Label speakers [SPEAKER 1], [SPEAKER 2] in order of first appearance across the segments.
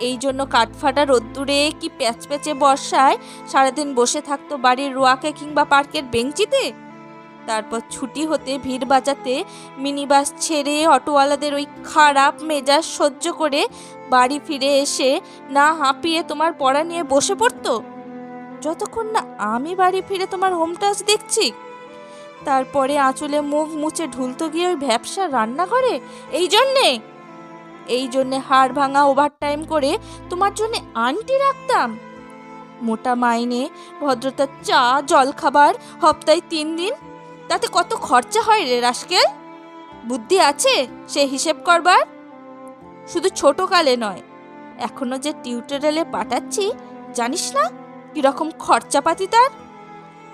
[SPEAKER 1] এই জন্য কাঠফাটা রোদ্দুরে কি প্যাচ প্যাচে বর্ষায় সারাদিন বসে থাকতো বাড়ির রোয়াকে কিংবা পার্কের বেঞ্চিতে? তারপর ছুটি হতে ভিড় বাজাতে মিনি বাস ছেড়ে অটোওয়ালাদের ওই খারাপ মেজাজ সহ্য করে বাড়ি ফিরে এসে না হাঁপিয়ে তোমার পড়া নিয়ে বসে পড়তো? যতক্ষণ না আমি বাড়ি ফিরে তোমার হোম টাচ দেখছি। তারপরে আঁচলে মুখ মুছে ঢুলতো গিয়ে ওই ভ্যাবসা রান্না করে এই জন্যে এই জন্যে হাড় ভাঙা ওভার টাইম করে তোমার জন্য আন্টি রাখতাম। মোটা মাইনে ভদ্রতার চা, জলখাবার, হপ্তায় তিন দিন, তাতে কত খরচা হয় রে রাস্কেল? বুদ্ধি আছে সে হিসেব করবার? শুধু ছোট কালে নয়, এখনও যে টিউটোরিয়ালে পাঠাচ্ছি, জানিস না কীরকম খরচাপাতি তার?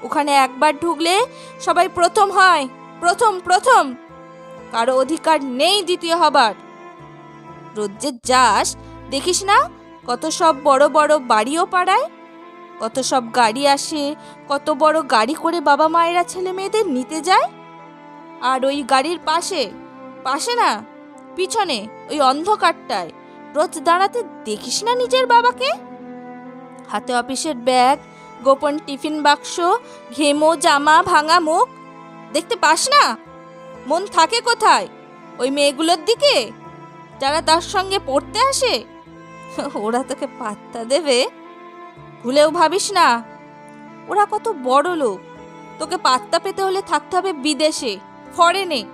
[SPEAKER 1] ওখানে একবার ঢুকলে সবাই প্রথম হয়, প্রথম প্রথম। কারও অধিকার নেই দ্বিতীয় হবার। রোজ যে যাস, দেখিস না কত সব বড় বড় বাড়িও পাড়ায়? কত সব গাড়ি আসে, কত বড় গাড়ি করে বাবা মায়েরা ছেলে মেয়েদের নিতে যায়? আর ওই গাড়ির পাশে পাশে না, পিছনে, ওই অন্ধকারটায়, রোজ দাঁড়াতে দেখিস না নিজের বাবাকে? হাতে অফিসের ব্যাগ, গোপন টিফিন বাক্স, ঘেমো, জামা, ভাঙা মুখ, দেখতে পাস না? মন থাকে কোথায়? ওই মেয়েগুলোর দিকে? যারা তার সঙ্গে পড়তে আসে? ওরা তোকে পাত্তা দেবে? ভুলেও ভাবিস না। ওরা কত বড় লোক। তোকে পাত্তা পেতে হলে থাকতে হবে বিদেশে, ফরেনে।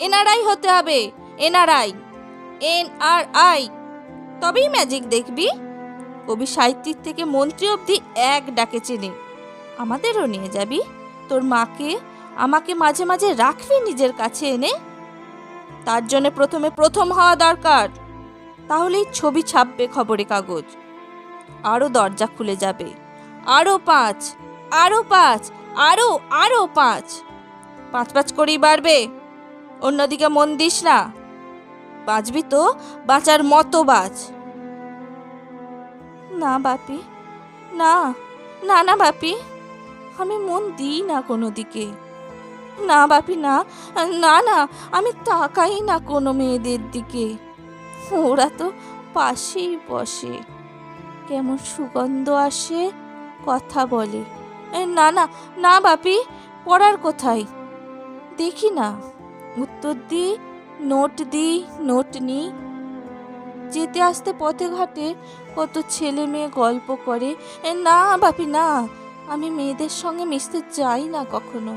[SPEAKER 1] এনআরআই হতে হবে, এনআরআই। এন আর আই তবেই ম্যাজিক দেখবি। কবি সাহিত্যিক থেকে মন্ত্রী অবধি এক ডাকে চেনে। আমাদেরও নিয়ে যাবি। তোর মাকে আমাকে মাঝে মাঝে রাখবি নিজের কাছে এনে। তার জন্য প্রথমে প্রথম হওয়া দরকার। তাহলেই ছবি ছাপবে খবরে কাগজ। আরও দরজা খুলে যাবে। আরও পাঁচ আরও পাঁচ আরও আরও পাঁচ। পাঁচ পাঁচ করেই বাড়বে। অন্যদিকে মন দিস না। বাঁচবি তো বাঁচার মতো বাঁচ না বাপি, না না না বাপি। আমি মন দিই না কোনো দিকে। না বাপি, না না না, আমি তাকাই না কোনো মেয়েদের দিকে। ওরা তো পাশেই বসে। কেমন সুগন্ধ আসে, কথা বলে। না না না বাপি, পড়ার কোথায়? দেখি না। উত্তর দিই, নোট দিই, নোট নিই। যেতে আসতে পথে ঘাটে কত ছেলে মেয়ে গল্প করে। না বাপি, না, আমি মেয়েদের সঙ্গে মিশতে যাই না কখনো।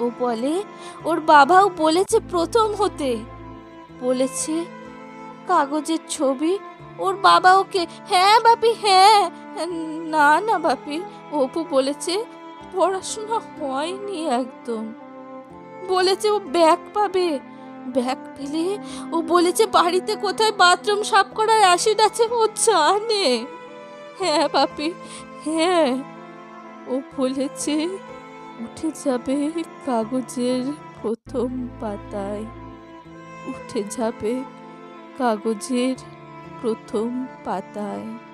[SPEAKER 1] ও বলে, ওর বাবাও বলেছে প্রথম হতে। বলেছে, কাগজের ছবি, ওর বাবা ওকে হ্যাঁ বাপি হ্যাঁ না না বাপি, অপু বলেছে পড়াশোনা হয়নি একদম। বলেছে, ও ব্যাগ পাবে। ব্যাগ পেলে ও বলেছে, বাড়িতে কোথায় বাথরুম সাফ করার অ্যাসিড আছে ও জানে। হ্যাঁ বাপি হ্যাঁ। ও বলেছে উঠে যাবে কাগজের প্রথম পাতায়। উঠে যাবে কাগজের প্রথম পাতায়।